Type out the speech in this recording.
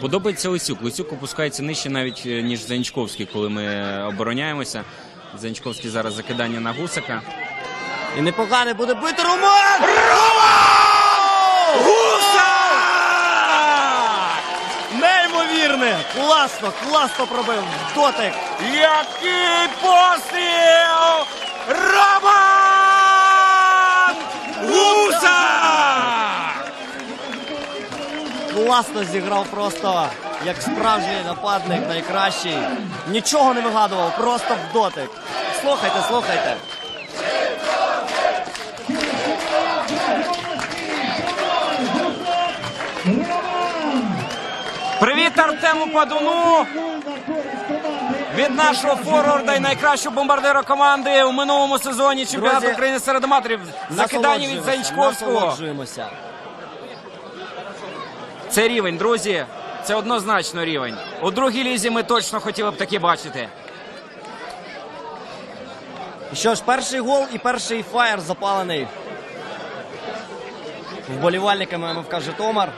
Подобається Лисюк. Лисюк опускається нижче навіть е, ніж Занічковський, коли ми обороняємося. Занічковський зараз закидання на гусака. І непогане буде бити Роман! Неймовірне! Класно, класно пробив. Дотик. Який постріл! Роман Гусак! Класно зіграв просто як справжній нападник, найкращий. Нічого не вигадував, просто в дотик. Слухайте, слухайте. Привіт Артему Падуну! Від нашого форварда і найкращого бомбардира команди у минулому сезоні чемпіонату Друзі, України серед аматорів. Закидання від Заячковського. Насолоджуємося. Це рівень, друзі. Це однозначно рівень. У другій лізі ми точно хотіли б таке бачити. Що ж, перший гол і перший фаєр запалений. Вболівальниками МФК Житомир.